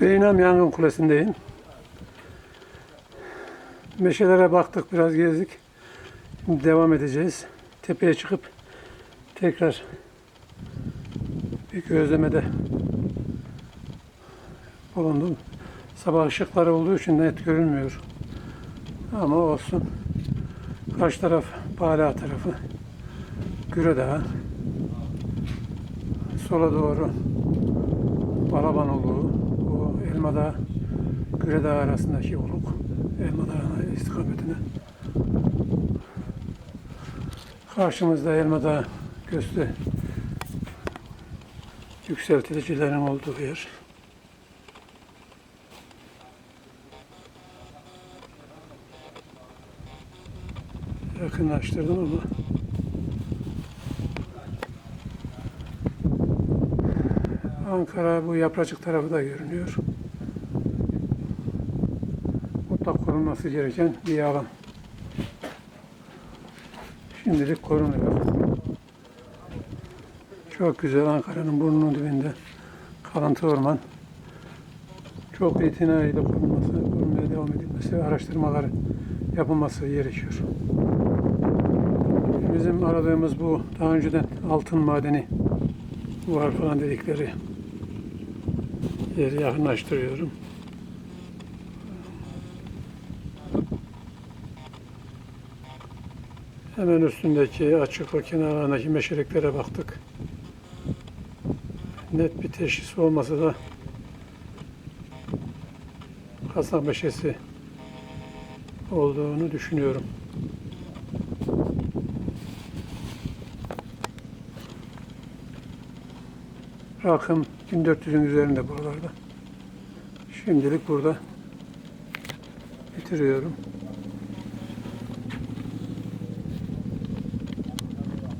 Beynam Yangın Kulesi'ndeyim. Meşelere baktık, biraz gezdik. Şimdi devam edeceğiz. Tepeye çıkıp tekrar bir gözlemede bulundum. Sabah ışıkları olduğu için net görünmüyor. Ama olsun. Karşı taraf Bala tarafı. Güre Dağı. Sola doğru Balabanolu, o Elma Dağı, Güre Dağı arasındaki oluk. Elma Dağı'na istikametine. Karşımızda Elma Dağı gösteri yükseltilicilerin olduğu yer. Yakınlaştırdım ama Ankara bu yapracık tarafı da görünüyor. Korunması gereken bir alan. Şimdilik korunuyor. Çok güzel Ankara'nın burnunun dibinde kalıntı orman. Çok itinayla korunması, korunmaya devam edilmesi araştırmaları yapılması gerekiyor. Bizim aradığımız bu daha önceden altın madeni var falan dedikleri yeri yakınlaştırıyorum. Hemen üstündeki açık o kenarlarındaki meşeliklere baktık. Net bir teşhis olmasa da kazak meşesi olduğunu düşünüyorum. Rakım 1400'ün üzerinde buralarda. Şimdilik burada bitiriyorum.